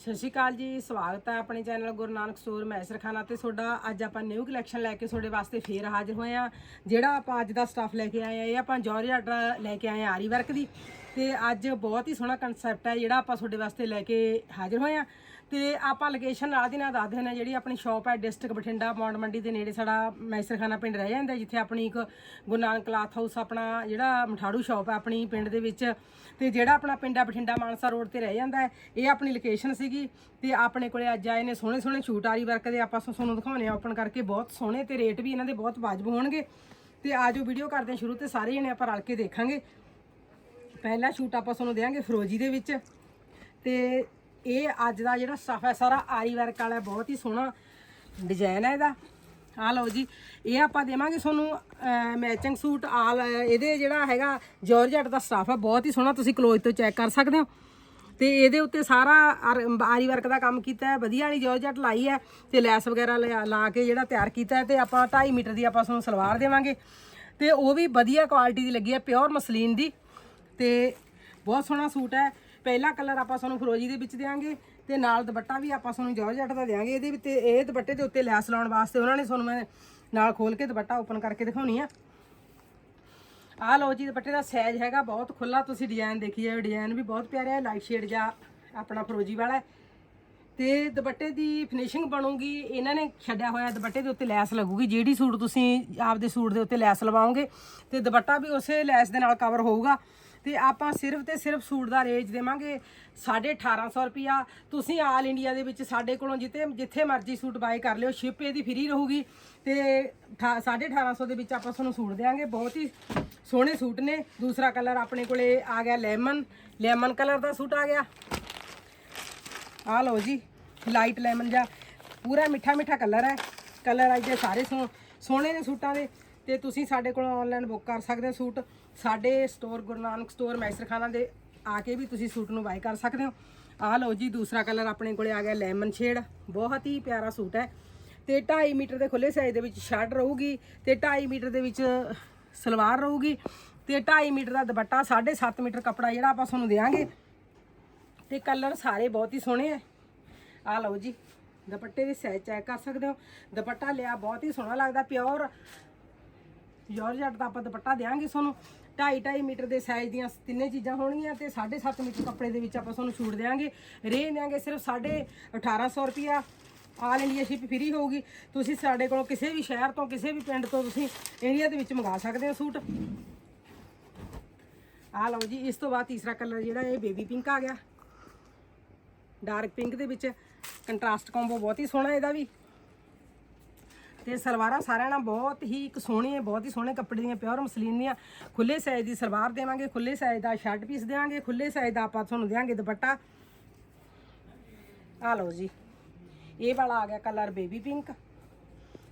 ਸਤਿ ਸ਼੍ਰੀ ਅਕਾਲ ਜੀ, ਸਵਾਗਤ ਹੈ ਆਪਣੇ ਚੈਨਲ ਗੁਰੂ ਨਾਨਕ ਸਟੋਰ ਮੈਸਰਖਾਨਾ ਤੇ ਤੁਹਾਡਾ ਅੱਜ ਆਪਾਂ ਨਿਊ ਕਲੈਕਸ਼ਨ ਲੈ ਕੇ ਤੁਹਾਡੇ ਵਾਸਤੇ ਫੇਰ ਹਾਜ਼ਰ ਹੋਏ ਆ ਜਿਹੜਾ ਆਪਾਂ ਅੱਜ ਦਾ ਸਟਾਫ ਲੈ ਕੇ ਆਏ ਆ ਇਹ ਆਪਾਂ ਜੌਰਜੱਟ ਲੈ ਕੇ ਆਏ ਆ ਆਰੀ ਵਰਕ ਦੀ ਤੇ ਅੱਜ ਬਹੁਤ ਹੀ ਸੋਹਣਾ ਕਨਸੈਪਟ ਹੈ ਜਿਹੜਾ ਆਪਾਂ ਤੁਹਾਡੇ ਵਾਸਤੇ ਲੈ ਕੇ ਹਾਜ਼ਰ ਹੋਏ ਆ ਤੇ ਆਪਾਂ ਲੋਕੇਸ਼ਨ ਨਾਲ ਦੀ ਨਾਲ ਦੱਸਦੇ ਹਾਂ ਜਿਹੜੀ ਆਪਣੀ ਸ਼ਾਪ ਹੈ ਡਿਸਟ੍ਰਿਕਟ ਬਠਿੰਡਾ ਮੌਂਡ ਮੰਡੀ ਦੇ ਨੇੜੇ ਸਾਡਾ ਮੈਸਰਖਾਨਾ ਪਿੰਡ ਰਹਿ ਜਾਂਦਾ ਜਿੱਥੇ ਆਪਣੀ ਇੱਕ ਗੁਰੂ ਨਾਨਕ ਕਲਾਥ ਹਾਊਸ ਆਪਣਾ ਜਿਹੜਾ ਮਠਾੜੂ ਸ਼ਾਪ ਹੈ ਆਪਣੀ ਪਿੰਡ ਦੇ ਵਿੱਚ ਤੇ ਜਿਹੜਾ ਆਪਣਾ ਪਿੰਡ ਆ ਬਠਿੰਡਾ ਮਾਨਸਾ ਰੋਡ ਤੇ ਰਹਿ ਜਾਂਦਾ ਹੈ। ਇਹ ਆਪਣੀ ਲੋਕੇਸ਼ਨ ਸੀਗੀ ਤੇ ਆਪਣੇ ਕੋਲੇ ਅੱਜ ਆਏ ਨੇ ਸੋਹਣੇ ਸੋਹਣੇ ਸ਼ੂਟ ਆਰੀ ਵਰਕ ਦੇ, ਆਪਾਂ ਤੁਹਾਨੂੰ ਦਿਖਾਉਣੇ ਆ ਓਪਨ ਕਰਕੇ ਬਹੁਤ ਸੋਹਣੇ ਤੇ ਰੇਟ ਵੀ ਇਹਨਾਂ ਦੇ ਬਹੁਤ ਵਾਜਬ ਹੋਣਗੇ। ਤੇ ਆਜੋ ਵੀਡੀਓ ਕਰਦੇ ਹਾਂ ਸ਼ੁਰੂ ਤੇ ਸਾਰੇ ਜਣੇ ਆਪਾਂ ਰਲ ਕੇ ਦੇਖਾਂਗੇ। ਪਹਿਲਾ ਸ਼ੂਟ ਆਪਾਂ ਤੁਹਾਨੂੰ ਦੇਵਾਂਗੇ ਫਰੋਜੀ ਦੇ ਵਿੱਚ ਤੇ ਇਹ ਅੱਜ ਦਾ ਜਿਹੜਾ ਸਟਫ ਹੈ, ਸਾਰਾ ਆਰੀ ਵਰਕ ਵਾਲਾ ਬਹੁਤ ਹੀ ਸੋਹਣਾ ਡਿਜ਼ਾਈਨ ਹੈ ਇਹਦਾ। ਆ ਲਓ ਜੀ, ਇਹ ਆਪਾਂ ਦੇਵਾਂਗੇ ਤੁਹਾਨੂੰ ਮੈਚਿੰਗ ਸੂਟ ਆਲ ਇਹਦੇ ਜਿਹੜਾ ਹੈਗਾ ਜਾਰਜਟ ਦਾ ਸਟਫ ਹੈ, ਬਹੁਤ ਹੀ ਸੋਹਣਾ, ਤੁਸੀਂ ਕਲੋਜ਼ ਤੋਂ ਚੈੱਕ ਕਰ ਸਕਦੇ ਹੋ। ਤੇ ਇਹਦੇ ਉੱਤੇ ਸਾਰਾ ਆਰ- ਆਰੀ ਵਰਕ ਦਾ ਕੰਮ ਕੀਤਾ ਹੈ, ਵਧੀਆ ਵਾਲੀ ਜਾਰਜਟ ਲਾਈ ਹੈ, ਤੇ ਲੈਸ ਵਗੈਰਾ ਲਿਆ- ਲਾ ਕੇ ਜਿਹੜਾ ਤਿਆਰ ਕੀਤਾ ਹੈ, ਤੇ ਆਪਾਂ 2.5 ਮੀਟਰ ਦੀ ਆਪਾਂ ਤੁਹਾਨੂੰ ਸਲਵਾਰ ਦੇਵਾਂਗੇ। ਤੇ ਉਹ ਵੀ ਵਧੀਆ ਕੁਆਲਿਟੀ ਦੀ ਲੱਗੀ ਹੈ ਪਿਓਰ ਮਸਲੀਨ ਦੀ। ਤੇ ਬਹੁਤ ਸੋਹਣਾ ਸੂਟ ਹੈ। ਪਹਿਲਾ ਕਲਰ ਆਪਾਂ ਤੁਹਾਨੂੰ ਫਰੋਜੀ ਦੇ ਵਿੱਚ ਦੇਵਾਂਗੇ ਤੇ ਨਾਲ ਦੁਪੱਟਾ ਵੀ ਆਪਾਂ ਤੁਹਾਨੂੰ ਜਾਰਜਟ ਦਾ ਦੇਵਾਂਗੇ ਇਹਦੇ ਵਿੱਚ ਇਹ ਦੁਪੱਟੇ ਦੇ ਉੱਤੇ ਲੈਸ ਲਾਉਣ ਵਾਸਤੇ ਉਹਨਾਂ ਨੇ ਤੁਹਾਨੂੰ ਮੈਂ ਨਾਲ ਖੋਲ ਕੇ ਦੁਪੱਟਾ ਓਪਨ ਕਰਕੇ ਦਿਖਾਉਣੀ ਆ। ਆਹ ਲਓ ਜੀ, ਦੁਪੱਟੇ ਦਾ ਸਾਈਜ਼ ਹੈਗਾ ਬਹੁਤ ਖੁੱਲਾ ਤੁਸੀਂ ਡਿਜ਼ਾਈਨ ਦੇਖੀਏ ਡਿਜ਼ਾਈਨ ਵੀ ਬਹੁਤ ਪਿਆਰਾ ਹੈ ਲਾਈਟ ਸ਼ੇਡ ਜਾਂ ਆਪਣਾ ਫਰੋਜੀ ਵਾਲਾ ਹੈ। ਤੇ ਦੁਪੱਟੇ ਦੀ ਫਿਨਿਸ਼ਿੰਗ ਬਣੂਗੀ, ਇਹਨਾਂ ਨੇ ਛੱਡਿਆ ਹੋਇਆ ਦੁਪੱਟੇ ਦੇ ਉੱਤੇ ਲੈਸ ਲੱਗੂਗੀ। ਜਿਹੜੀ ਸੂਟ ਤੁਸੀਂ ਆਪਦੇ ਸੂਟ ਦੇ ਉੱਤੇ ਲੈਸ ਲਵਾਓਗੇ ਤੇ ਦੁਪੱਟਾ ਵੀ ਉਸੇ ਲੈਸ ਦੇ ਨਾਲ ਕਵਰ ਹੋਊਗਾ। ਤੇ ਆਪਾਂ ਸਿਰਫ ਤੇ ਸਿਰਫ ਸੂਟ ਦਾ ਰੇਂਜ ਦੇਵਾਂਗੇ 1850 ਰੁਪਿਆ ਤੁਸੀਂ ਆਲ ਇੰਡੀਆ ਦੇ ਵਿੱਚ ਸਾਡੇ ਕੋਲੋਂ ਜਿੱਥੇ ਜਿੱਥੇ ਮਰਜ਼ੀ ਸੂਟ ਬਾਏ ਕਰ ਲਿਓ ਸ਼ਿਪ ਇਹਦੀ ਫ੍ਰੀ ਰਹੂਗੀ। ਤੇ ਠਾ- 1850 ਦੇ ਵਿੱਚ ਆਪਾਂ ਤੁਹਾਨੂੰ ਸੂਟ ਦੇਵਾਂਗੇ ਬਹੁਤ ਹੀ ਸੋਹਣੇ ਸੂਟ ਨੇ। ਦੂਸਰਾ ਕਲਰ ਆਪਣੇ ਕੋਲੇ ਆ ਗਿਆ ਲੈਮਨ ਲੈਮਨ ਕਲਰ ਦਾ ਸੂਟ ਆ ਗਿਆ। ਆ ਲਓ ਜੀ ਲਾਈਟ ਲੈਮਨ ਜਾਂ ਪੂਰਾ ਮਿੱਠਾ ਮਿੱਠਾ ਕਲਰ ਹੈ। ਕਲਰ ਅੱਜ ਦੇ ਸਾਰੇ ਸੋ ਸੋਹਣੇ ਨੇ ਸੂਟਾਂ ਦੇ। ਤੇ ਤੁਸੀਂ ਸਾਡੇ ਕੋਲੋਂ ਆਨਲਾਈਨ ਬੁੱਕ ਕਰ ਸਕਦੇ ਹੋ ਸੂਟ। ਸਾਡੇ ਸਟੋਰ ਗੁਰੂ ਨਾਨਕ ਸਟੋਰ ਮੈਸਰਖਾਨਾ ਦੇ ਆ ਕੇ ਵੀ ਤੁਸੀਂ ਸੂਟ ਨੂੰ ਬਾਈ ਕਰ ਸਕਦੇ ਹੋ। ਆਹ ਲਓ ਜੀ, ਦੂਸਰਾ ਕਲਰ ਆਪਣੇ ਕੋਲੇ ਆ ਗਿਆ ਲੈਮਨ ਸ਼ੇਡ। ਬਹੁਤ ਹੀ ਪਿਆਰਾ ਸੂਟ ਹੈ। ਤੇ 2.5 ਮੀਟਰ ਦੇ ਖੁੱਲੇ ਸਾਈਜ਼ ਦੇ ਵਿੱਚ ਸ਼ਰਟ ਰਹੂਗੀ ਤੇ 2.5 ਮੀਟਰ ਦੇ ਵਿੱਚ ਸਲਵਾਰ ਰਹੂਗੀ ਤੇ 2.5 ਮੀਟਰ ਦਾ ਦੁਪੱਟਾ 7.5 ਮੀਟਰ ਕੱਪੜਾ ਜਿਹੜਾ ਆਪਾਂ ਤੁਹਾਨੂੰ ਦੇਵਾਂਗੇ ਤੇ ਕਲਰ ਸਾਰੇ ਬਹੁਤ ਹੀ ਸੋਹਣੇ ਆ ਆ ਲਓ ਜੀ, ਦੁਪੱਟੇ ਦੀ ਸਾਈਜ਼ ਚੈੱਕ ਕਰ ਸਕਦੇ ਹੋ। ਦੁਪੱਟਾ ਲਿਆ, ਬਹੁਤ ਹੀ ਸੋਹਣਾ ਲੱਗਦਾ ਪਿਓਰ ਜਾਰਜਟ ਦਾ ਆਪਾਂ ਦੁਪੱਟਾ ਦੇਾਂਗੇ ਤੁਹਾਨੂੰ। 2.5 2.5 ਮੀਟਰ ਦੇ ਸਾਈਜ਼ ਦੀਆਂ ਤਿੰਨੇ ਚੀਜ਼ਾਂ ਹੋਣਗੀਆਂ ਤੇ 7.5 ਮੀਟਰ ਕੱਪੜੇ ਦੇ ਵਿੱਚ ਆਪਾਂ ਤੁਹਾਨੂੰ ਛੂਟ ਦੇਾਂਗੇ ਰੇਂਜ ਦੇਾਂਗੇ ਸਿਰਫ 1850 ਰੁਪਿਆ ਆਲ ਇੰਡੀਆ ਸ਼ਿਪ ਫ੍ਰੀ ਹੋਊਗੀ। ਤੁਸੀਂ ਸਾਡੇ ਕੋਲੋਂ ਕਿਸੇ ਵੀ ਸ਼ਹਿਰ ਤੋਂ, ਕਿਸੇ ਵੀ ਪਿੰਡ ਤੋਂ ਤੁਸੀਂ ਇੰਡੀਆ ਦੇ ਵਿੱਚ ਮੰਗਾ ਸਕਦੇ ਹੋ ਸੂਟ। ਆ ਲਓ ਜੀ, ਇਸ ਤੋਂ ਬਾਅਦ ਤੀਸਰਾ ਕਲਰ ਜਿਹੜਾ ਇਹ ਬੇਬੀ ਪਿੰਕ ਆ ਗਿਆ। ਡਾਰਕ ਪਿੰਕ ਦੇ ਵਿੱਚ ਕੰਟਰਾਸਟ ਕੰਬੋ ਬਹੁਤ ਹੀ ਸੋਹਣਾ ਇਹਦਾ ਵੀ। ਤੇ ਸਲਵਾਰਾਂ ਸਾਰਿਆਂ ਨਾਲ ਬਹੁਤ ਹੀ ਇੱਕ ਸੋਹਣੀ ਹੈ ਬਹੁਤ ਹੀ ਸੋਹਣੇ ਕੱਪੜੇ ਦੀਆਂ ਪਿਓਰ ਮਸਲੀਨ ਦੀਆਂ। ਖੁੱਲੇ ਸਾਈਜ਼ ਦੀ ਸਲਵਾਰ ਦੇਵਾਂਗੇ ਖੁੱਲੇ ਸਾਈਜ਼ ਦਾ ਸ਼ਰਟ ਪੀਸ ਦੇਵਾਂਗੇ ਖੁੱਲੇ ਸਾਈਜ਼ ਦਾ ਆਪਾਂ ਤੁਹਾਨੂੰ ਦੇਵਾਂਗੇ ਦੁਪੱਟਾ। ਆ ਲਓ ਜੀ, ਇਹ ਵਾਲਾ ਆ ਗਿਆ ਕਲਰ ਬੇਬੀ ਪਿੰਕ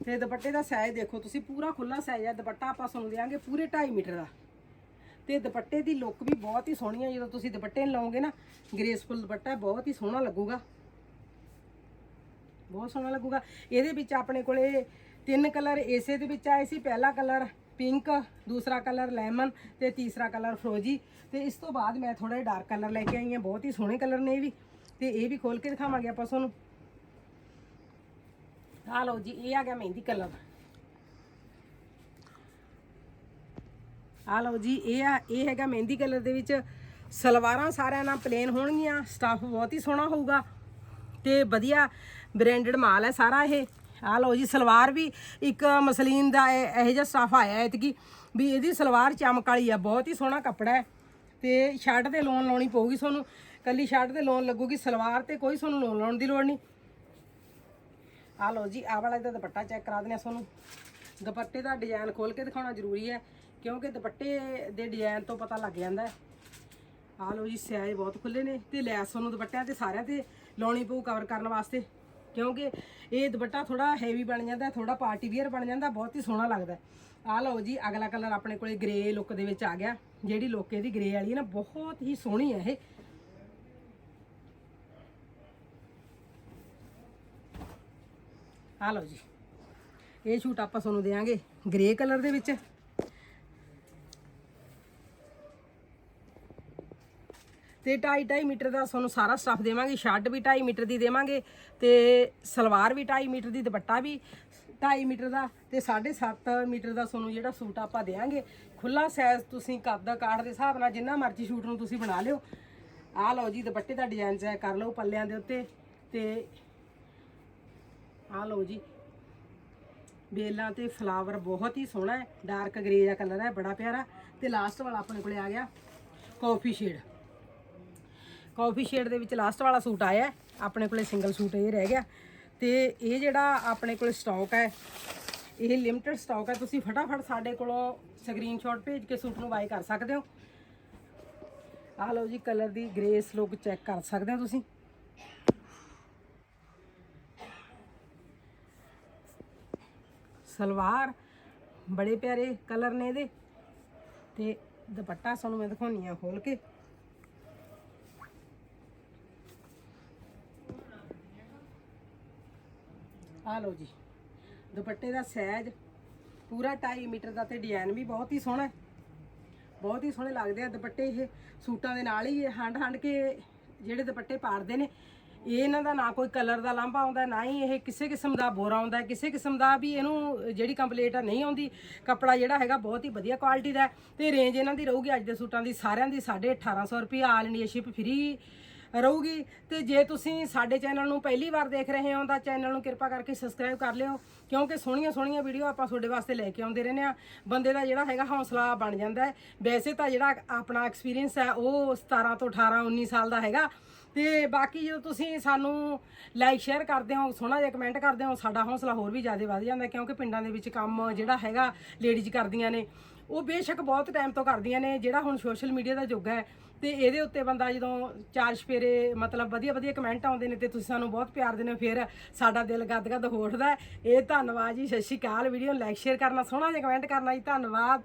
ਤੇ ਦੁਪੱਟੇ ਦਾ ਸਾਈਜ਼ ਦੇਖੋ ਤੁਸੀਂ, ਪੂਰਾ ਖੁੱਲਾ ਸਾਈਜ਼ ਹੈ ਦੁਪੱਟਾ ਆਪਾਂ ਤੁਹਾਨੂੰ ਦੇਵਾਂਗੇ ਪੂਰੇ 2.5 ਮੀਟਰ ਦਾ। ਤੇ ਦੁਪੱਟੇ ਦੀ ਲੁੱਕ ਵੀ ਬਹੁਤ ਹੀ ਸੋਹਣੀ ਹੈ ਜਦੋਂ ਤੁਸੀਂ ਦੁਪੱਟੇ ਨੂੰ ਨਾ ਗ੍ਰੇਸਫੁਲ ਦੁਪੱਟਾ ਬਹੁਤ ਹੀ ਸੋਹਣਾ ਲੱਗੂਗਾ। ਬਹੁਤ ਸੋਹਣਾ ਲੱਗੂਗਾ। ਇਹਦੇ ਵਿੱਚ ਆਪਣੇ ਕੋਲੇ ਤਿੰਨ ਕਲਰ ਇਸੇ ਦੇ ਵਿੱਚ ਆਏ ਸੀ। ਪਹਿਲਾ ਕਲਰ ਪਿੰਕ, ਦੂਸਰਾ ਕਲਰ ਲੈਮਨ ਤੇ ਤੀਸਰਾ ਕਲਰ ਫਰੋਜੀ। ਤੇ ਇਸ ਤੋਂ ਬਾਅਦ ਮੈਂ ਥੋੜਾ ਜਿਹਾ ਡਾਰਕ ਕਲਰ ਲੈ ਕੇ ਆਈ ਹਾਂ। ਬਹੁਤ ਹੀ ਸੋਹਣੇ ਕਲਰ ਨੇ ਇਹ ਵੀ। ਤੇ ਇਹ ਵੀ ਖੋਲ ਕੇ ਦਿਖਾਵਾਂਗੇ ਆਪਾਂ ਤੁਹਾਨੂੰ। ਆ ਲਓ ਜੀ, ਇਹ ਆ ਗਿਆ ਮਹਿੰਦੀ ਕਲਰ। ਆ ਲਓ ਜੀ, ਇਹ ਆ, ਇਹ ਹੈਗਾ ਮਹਿੰਦੀ ਕਲਰ ਦੇ ਵਿੱਚ ਸਲਵਾਰਾਂ ਸਾਰਿਆਂ ਨਾਲ ਪਲੇਨ ਹੋਣਗੀਆਂ। ਸਟਾਫ ਬਹੁਤ ਹੀ ਸੋਹਣਾ ਹੋਊਗਾ। ਤੇ ਵਧੀਆ ਬ੍ਰਾਂਡਡ ਮਾਲ ਹੈ ਸਾਰਾ ਇਹ। ਆ ਲਓ ਜੀ, ਸਲਵਾਰ ਵੀ ਇੱਕ ਮਸਲੀਨ ਦਾ ਇਹ- ਇਹੋ ਜਿਹਾ ਸਟਾਫ ਆਇਆ ਹੈ ਵੀ ਇਹਦੀ ਸਲਵਾਰ ਚਮਕ ਵਾਲੀ ਆ, ਬਹੁਤ ਹੀ ਸੋਹਣਾ ਕੱਪੜਾ ਹੈ। ਤੇ ਸ਼ਰਟ ਤੇ ਲੋਨ ਲਾਉਣੀ ਪਊਗੀ ਤੁਹਾਨੂੰ। ਕੱਲੀ ਸ਼ਰਟ ਤੇ ਲੋਨ ਲੱਗੂਗੀ, ਸਲਵਾਰ ਤੇ ਕੋਈ ਤੁਹਾਨੂੰ ਲੋਨ ਲਾਉਣ ਦੀ ਲੋੜ ਨਹੀਂ। ਆ ਲਓ ਜੀ, ਆਹ ਵਾਲਾ ਇਹਦਾ ਦੁਪੱਟਾ ਚੈੱਕ ਕਰਾ ਦਿੰਦੇ ਆ ਤੁਹਾਨੂੰ। ਦੁਪੱਟੇ ਦਾ ਡਿਜ਼ਾਈਨ ਖੋਲ ਕੇ ਦਿਖਾਉਣਾ ਜ਼ਰੂਰੀ ਹੈ, ਕਿਉਂਕਿ ਦੁਪੱਟੇ ਦੇ ਡਿਜ਼ਾਈਨ ਤੋਂ ਪਤਾ ਲੱਗ ਜਾਂਦਾ ਹੈ। ਆ ਲਓ ਜੀ, ਸਿਆਏ ਬਹੁਤ ਖੁੱਲੇ ਨੇ ਤੇ ਲੈਸ ਤੁਹਾਨੂੰ ਦੁਪੱਟਿਆਂ ਤੇ ਸਾਰਿਆਂ ਤੇ ਲਾਉਣੀ ਪਊ ਕਵਰ ਕਰਨ ਵਾਸਤੇ। ਕਿਉਂਕਿ ਇਹ ਦੁਪੱਟਾ ਥੋੜਾ ਹੈਵੀ ਬਣ ਜਾਂਦਾ ਥੋੜਾ ਪਾਰਟੀ ਵੀਅਰ ਬਣ ਜਾਂਦਾ, ਬਹੁਤ ਹੀ ਸੋਹਣਾ ਲੱਗਦਾ ਆ ਲਓ ਜੀ, ਅਗਲਾ ਕਲਰ ਆਪਣੇ ਕੋਲੇ ਗ੍ਰੇ ਲੁੱਕ ਦੇ ਵਿੱਚ ਆ ਗਿਆ। ਜਿਹੜੀ ਲੁੱਕ ਇਹਦੀ ਗ੍ਰੇ ਵਾਲੀ ਹੈ ਨਾ, ਬਹੁਤ ਹੀ ਸੋਹਣੀ ਹੈ ਇਹ। ਆ ਲਓ ਜੀ, ਇਹ ਸ਼ੂਟ ਆਪਾਂ ਤੁਹਾਨੂੰ ਦੇਵਾਂਗੇ ਗ੍ਰੇ ਕਲਰ ਦੇ ਵਿੱਚ। ਤੇ 2.5 2.5 ਮੀਟਰ ਦਾ ਤੁਹਾਨੂੰ ਸਾਰਾ ਸਟੱਫ ਦੇਵਾਂਗੇ ਸ਼ਰਟ ਵੀ 2.5 ਮੀਟਰ ਦੀ ਦੇਵਾਂਗੇ ਤੇ ਸਲਵਾਰ ਵੀ 2.5 ਮੀਟਰ ਦੀ, ਦੁਪੱਟਾ ਵੀ 2.5 ਮੀਟਰ ਦਾ ਤੇ 7.5 ਮੀਟਰ ਦਾ ਤੁਹਾਨੂੰ ਜਿਹੜਾ ਸੂਟ ਆਪਾਂ ਦੇਵਾਂਗੇ। ਖੁੱਲਾ ਸਾਈਜ਼ ਤੁਸੀਂ ਕੱਦ ਦਾ ਕਾਰਡ ਦੇ ਹਿਸਾਬ ਨਾਲ ਜਿੰਨਾ ਮਰਜ਼ੀ ਸੂਟ ਨੂੰ ਤੁਸੀਂ ਬਣਾ ਲਿਓ। ਆਹ ਲਓ ਜੀ, ਦੁਪੱਟੇ ਦਾ ਡਿਜ਼ਾਈਨ ਚੈੱਕ ਕਰ ਲਓ ਪੱਲਿਆਂ ਦੇ ਉੱਤੇ ਤੇ ਆਹ ਲਓ ਜੀ ਬੇਲਾਂ ਤੇ ਫਲਾਵਰ ਬਹੁਤ ਹੀ ਸੋਹਣਾ ਹੈ ਡਾਰਕ ਗ੍ਰੇ ਦਾ ਕਲਰ ਹੈ, ਬੜਾ ਪਿਆਰਾ ਤੇ ਲਾਸਟ ਵਾਲਾ ਆਪਣੇ ਕੋਲੇ ਆ ਗਿਆ ਕਾਫੀ ਸ਼ੇਡ ਕਾਫੀ ਸ਼ੇਡ ਦੇ ਵਿੱਚ ਲਾਸਟ ਵਾਲਾ ਸੂਟ ਆਇਆ ਆਪਣੇ ਕੋਲੇ ਸਿੰਗਲ ਸੂਟ ਇਹ ਰਹਿ ਗਿਆ। ਤੇ ਇਹ ਜਿਹੜਾ ਆਪਣੇ ਕੋਲੇ ਸਟਾਕ ਹੈ, ਇਹ ਲਿਮਟਿਡ ਸਟਾਕ ਹੈ। ਤੁਸੀਂ ਫਟਾਫਟ ਸਾਡੇ ਕੋਲੋਂ ਸਕਰੀਨਸ਼ਾਟ ਭੇਜ ਕੇ ਸੂਟ ਨੂੰ ਬਾਈ ਕਰ ਸਕਦੇ ਹੋ। ਆਹ ਲਓ ਜੀ ਕਲਰ ਦੀ ਗ੍ਰੇਸ ਲੁੱਕ ਚੈੱਕ ਕਰ ਸਕਦੇ ਹੋ ਤੁਸੀਂ। ਸਲਵਾਰ, ਬੜੇ ਪਿਆਰੇ ਕਲਰ ਨੇ ਇਹਦੇ। ਤੇ ਦੁਪੱਟਾ ਸਾਨੂੰ ਮੈਂ ਦਿਖਾਉਣੀ ਆ ਖੋਲ ਕੇ। ਆ ਲਓ ਜੀ। ਦੁਪੱਟੇ ਦਾ ਸਾਈਜ਼ ਪੂਰਾ 2.5 ਮੀਟਰ ਦਾ ਤੇ ਡਿਜ਼ਾਈਨ ਵੀ ਬਹੁਤ ਹੀ ਸੋਹਣਾ ਹੈ। ਬਹੁਤ ਹੀ ਸੋਹਣੇ ਲੱਗਦੇ ਆ ਦੁਪੱਟੇ ਇਹ, ਸੂਟਾਂ ਦੇ ਨਾਲ ਹੀ ਇਹ ਹੰਡ ਹੰਡ ਕੇ ਜਿਹੜੇ ਦੁਪੱਟੇ ਪਾੜਦੇ ਨੇ, ਇਹ ਇਹਨਾਂ ਦਾ ਨਾ ਕੋਈ ਕਲਰ ਦਾ ਲਾਂਭਾ ਆਉਂਦਾ, ਨਾ ਹੀ ਇਹ ਕਿਸੇ ਕਿਸਮ ਦਾ ਬੋਰਾ ਆਉਂਦਾ, ਕਿਸੇ ਕਿਸਮ ਦਾ ਵੀ ਇਹਨੂੰ ਜਿਹੜੀ ਕੰਪਲੀਟ ਆ ਨਹੀਂ ਆਉਂਦੀ। ਕੱਪੜਾ ਜਿਹੜਾ ਹੈਗਾ ਬਹੁਤ ਹੀ ਵਧੀਆ ਕੁਆਲਿਟੀ ਦਾ ਹੈ ਤੇ ਰੇਂਜ ਇਹਨਾਂ ਦੀ ਰਹੂਗੀ ਅੱਜ ਦੇ ਸੂਟਾਂ ਦੀ, ਸਾਰਿਆਂ ਦੀ 1850 ਰੁਪਏ ਆਲ ਇੰਡੀਆ ਸ਼ਿਪ ਫ੍ਰੀ ਰਹੂਗੀ। ਤੇ ਜੇ ਤੁਸੀਂ ਸਾਡੇ ਚੈਨਲ ਨੂੰ ਪਹਿਲੀ ਵਾਰ ਦੇਖ ਰਹੇ ਹੋ, ਤਾਂ ਚੈਨਲ ਨੂੰ ਕਿਰਪਾ ਕਰਕੇ ਸਬਸਕ੍ਰਾਈਬ ਕਰ ਲਿਓ, ਕਿਉਂਕਿ ਸੋਹਣੀਆਂ ਸੋਹਣੀਆਂ ਵੀਡੀਓ ਆਪਾਂ ਤੁਹਾਡੇ ਵਾਸਤੇ ਲੈ ਕੇ ਆਉਂਦੇ ਰਹਿੰਦੇ ਆ ਬੰਦੇ ਦਾ ਜਿਹੜਾ ਹੈਗਾ ਹੌਸਲਾ ਬਣ ਜਾਂਦਾ ਹੈ। ਵੈਸੇ ਤਾਂ ਜਿਹੜਾ ਆਪਣਾ ਐਕਸਪੀਰੀਅੰਸ ਹੈ, ਉਹ 17 ਤੋਂ 18 19 ਸਾਲ ਦਾ ਹੈਗਾ। ਤੇ ਬਾਕੀ ਜਦੋਂ ਤੁਸੀਂ ਸਾਨੂੰ ਲਾਈਕ ਸ਼ੇਅਰ ਕਰਦੇ ਹੋ, ਸੋਹਣਾ ਜਿਹਾ ਕਮੈਂਟ ਕਰਦੇ ਹੋ, ਸਾਡਾ ਹੌਸਲਾ ਹੋਰ ਵੀ ਜ਼ਿਆਦਾ ਵੱਧ ਜਾਂਦਾ ਕਿਉਂਕਿ ਪਿੰਡਾਂ ਦੇ ਵਿੱਚ ਕੰਮ ਜਿਹੜਾ ਹੈਗਾ ਲੇਡੀਜ਼ ਕਰਦੀਆਂ ਨੇ। ਉਹ ਬੇਸ਼ੱਕ ਬਹੁਤ ਟਾਈਮ ਤੋਂ ਕਰਦੀਆਂ ਨੇ, ਜਿਹੜਾ ਹੁਣ ਸੋਸ਼ਲ ਮੀਡੀਆ ਦਾ ਯੁੱਗ ਹੈ ਤੇ ਇਹਦੇ ਉੱਤੇ ਬੰਦਾ ਜਦੋਂ ਚਾਰ ਛਪੇਰੇ ਮਤਲਬ ਵਧੀਆ ਵਧੀਆ ਕਮੈਂਟ ਆਉਂਦੇ ਨੇ ਤੇ ਤੁਸੀਂ ਸਾਨੂੰ ਬਹੁਤ ਪਿਆਰ ਦਿੰਦੇ ਹੋ, ਫਿਰ ਸਾਡਾ ਦਿਲ ਗਦਗਦ ਹੋ। ਉੱਠਦਾ ਇਹ ਧੰਨਵਾਦ ਜੀ, ਸਤਿ ਸ਼੍ਰੀ ਅਕਾਲ। ਵੀਡੀਓ ਨੂੰ ਲਾਈਕ ਸ਼ੇਅਰ ਕਰਨਾ, ਸੋਹਣਾ ਜਿਹਾ ਕਮੈਂਟ ਕਰਨਾ ਜੀ। ਧੰਨਵਾਦ।